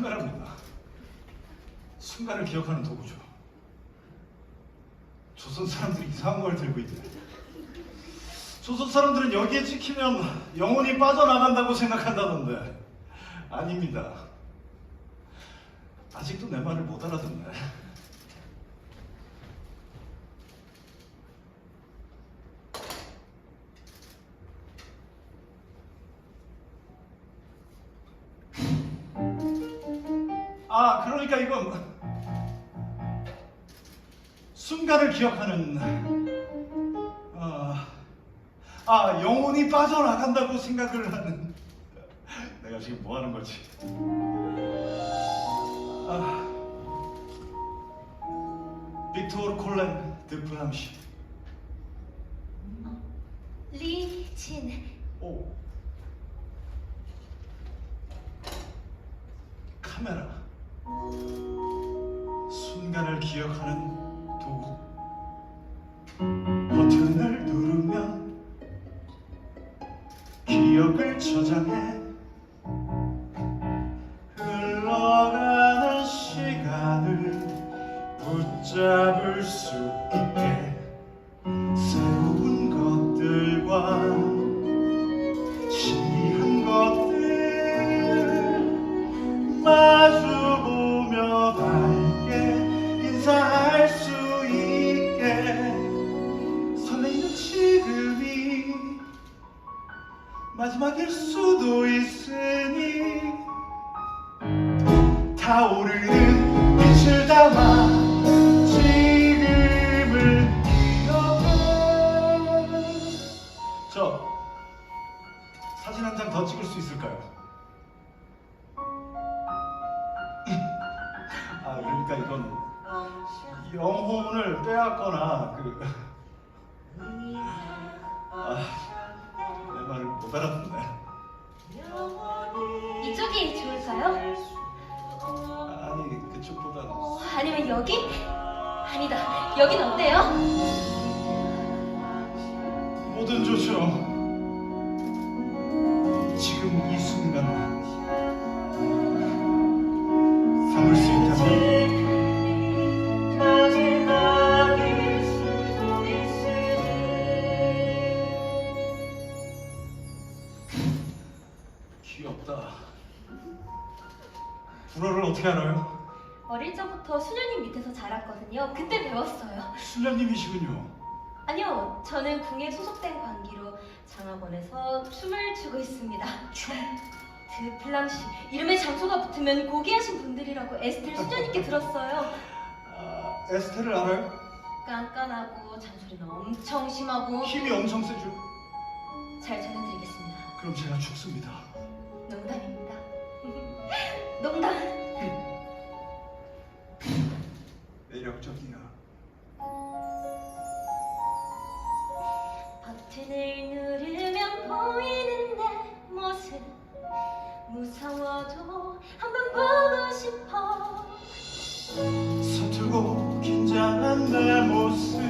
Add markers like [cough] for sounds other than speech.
카메라입니다. 순간을 기억하는 도구죠. 조선 사람들이 이상한 걸 들고 있네. 조선 사람들은 여기에 찍히면 영혼이 빠져나간다고 생각한다던데 아닙니다. 아직도 내 말을 못 알아듣네. 아, 그러니까 이건 순간을 기억하는 아, 아 영혼이 빠져나간다고 생각을 하는. 내가 지금 뭐 하는 거지? 아, 빅토르 콜렌 드 프랑시. 리진 오. 카메라 순간을 기억하는 도구. 버튼을 누르면 기억을 저장해 흘러가는 시간을 붙잡을 수 있게 마지막일 수도 있으니 타오르는 빛을 담아 지금을 기억해 저 사진 한 장 더 찍을 수 있을까요? 아 그러니까 이건 영혼을 빼앗거나 그 못 알아듣네. 이쪽이 좋을까요? 아니 그쪽보다는 어, 아니면 여기? 아니다 여긴 어때요? 뭐든 좋죠. 지금 이 순간 귀엽다. 불어를 어떻게 알아요? 어릴 적부터 수녀님 밑에서 자랐거든요 그때 배웠어요 수녀님이시군요. 아니요 저는 궁에 소속된 관기로 장학원에서 춤을 추고 있습니다 춤? 드플랑시 이름에 장소가 붙으면 고귀하신 분들이라고 에스텔 수녀님께 들었어요 아, 에스테를 알아요? 깐깐하고 잔소리는 엄청 심하고 힘이 엄청 세죠. 잘 전해드리겠습니다 그럼 제가 죽습니다. 농담입니다. [laughs] 농담. 매력적이야. 버튼을 누르면 보이는데 모습 무서워도 한번 보고 싶어 서툴고 긴장한 내 모습